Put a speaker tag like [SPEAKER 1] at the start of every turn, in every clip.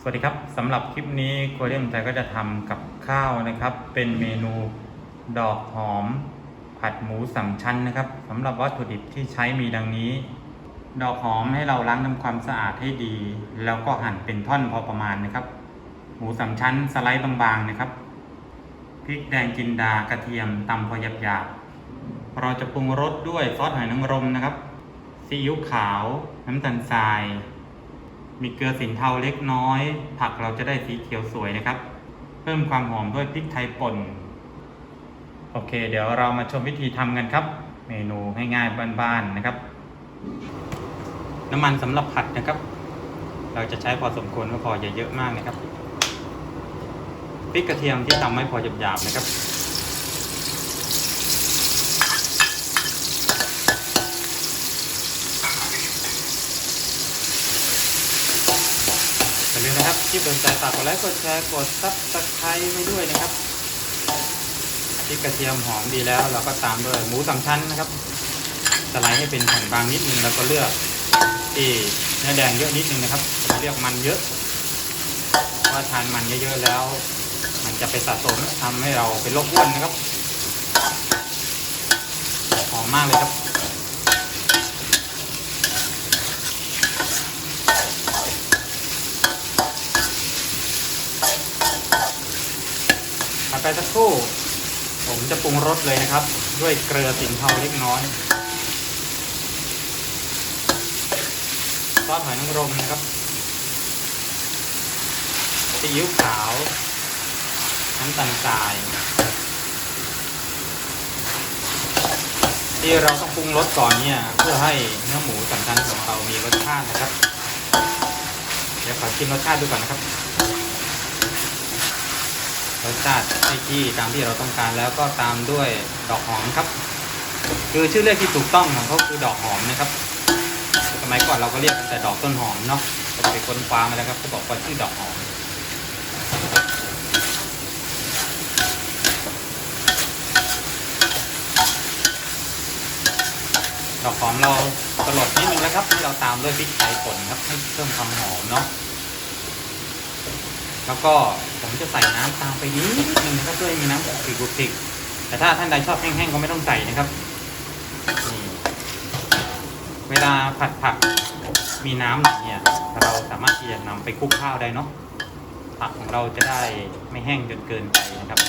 [SPEAKER 1] สวัสดีครับสำหรับคลิปนี้โคเรียมใจก็จะทำกับข้าวนะครับ เป็นเมนูดอกหอม ผัดหมูสามชั้นนะครับสำหรับวัตถุดิบที่ใช้มีดังนี้ ดอกหอมให้เราล้างทำความสะอาดให้ดี แล้วก็หั่นเป็นท่อนพอประมาณนะครับ หมูสามชั้นสไลด์บางๆนะครับพริกแดงจินดากระเทียมตำพอหยาบๆเราจะปรุงรสด้วยซอสหอยนางรมนะครับซีอิ๊วขาว น้ำตาลทราย มีเกลือสินเทาเล็กน้อย ผักเราจะได้สีเขียวสวยนะครับ เพิ่มความหอมด้วยพริกไทยป่น โอเค เดี๋ยวเรามาชมวิธีทำกันครับ เมนูง่ายๆบ้านๆนะครับ น้ำมันสำหรับผัดนะครับ เราจะใช้พอสมควรไม่พออย่าเยอะมากนะครับพริกกระเทียมที่ตำไม่พอหยาบๆนะครับ อย่าลืม นะครับคลิปโดนใจฝากกดไลค์กดแชร์กดซับสไครต์ไปด้วยนะครับพริกกระเทียมหอมดีแล้ว เราก็ตามด้วยหมูสามชั้นนะครับสไลด์ให้เป็นแผ่นบางนิดนึงแล้วก็เลือกที่เนื้อแดงเยอะนิดนึงนะครับอย่าเลือกมันเยอะเพราะว่าทานมันเยอะๆแล้ว มันจะไปสะสมทำให้เราเป็นโรคอ้วนนะครับหอมมากเลยครับ ถัดไป สักครู่ ผมจะปรุงรสเลยนะครับ ด้วยเกลือสินเทาเล็กน้อยซอสหอยนางรมนะครับซีอิ๊วขาว น้ำตาลทราย ที่เราต้องปรุงรสก่อนเนี่ย เพื่อให้เนื้อหมูสำคัญของเรามีรสชาตินะครับ เดี๋ยวขอชิมรสชาติดูก่อนนะครับ สชาติให้ที่ตามที่เราต้องการแล้วก็ตามด้วยดอกหอมครับ คือชื่อเรียกที่ถูกต้องของเขาคือดอกหอมนะครับสมัยก่อนเราก็เรียกแต่ดอกต้นหอมเนาะไปค้นคว้ามาแล้วครับเขาบอกว่าชื่อดอกหอมดอกหอมเราตลดนิดนึงแล้วครับที่เราตามด้วยพริกไทยป่นครับให้เพิ่มความหอมเนาะ แล้วก็ผมจะใส่น้ำตามไปนิดนึงนะครับเพื่อให้มีน้ำกรุกกรุกกริกแต่ถ้าท่านใดชอบแห้งๆก็ไม่ต้องใส่นะครับนี่เวลาผัดผักมีน้ำหน่อยเนี่ยเราสามารถที่จะนำไปคลุกข้าวได้เนาะผักของเราจะได้ไม่แห้งจนเกินไปนะครับ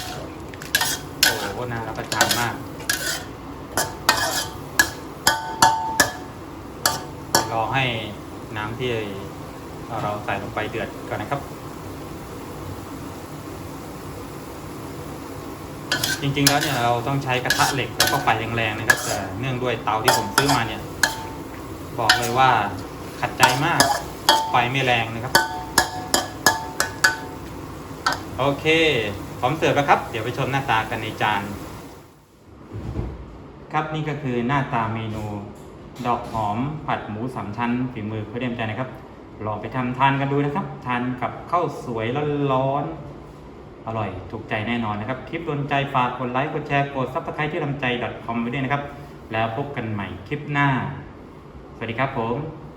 [SPEAKER 1] โอ้โหน่ารับประทานมาก รอให้น้ำที่เราใส่ลงไปเดือดก่อนนะครับ จริง ๆ แล้วเนี่ยเราต้องใช้กระทะเหล็กแล้วก็ไฟแรงๆนะครับแต่เนื่องด้วยเตาที่ผมซื้อมาเนี่ย บอกเลยว่าขัดใจมากไฟไม่แรงนะครับ โอเคพร้อมเสิร์ฟแล้วครับ เดี๋ยวไปชมหน้าตากันในจาน ครับนี่ก็คือหน้าตาเมนู ดอกหอมผัดหมูสามชั้นฝีมือเพื่อเดียมใจนะครับ ลองไปทำทานกันดูนะครับ ทานกับข้าวสวยร้อนๆ อร่อยถูกใจแน่นอนนะครับ คลิปโดนใจฝากกดไลค์กดแชร์กดซับสไครต์ที่ทำใจ .com ไว้ด้วยนะครับ แล้วพบกันใหม่คลิปหน้า สวัสดีครับผม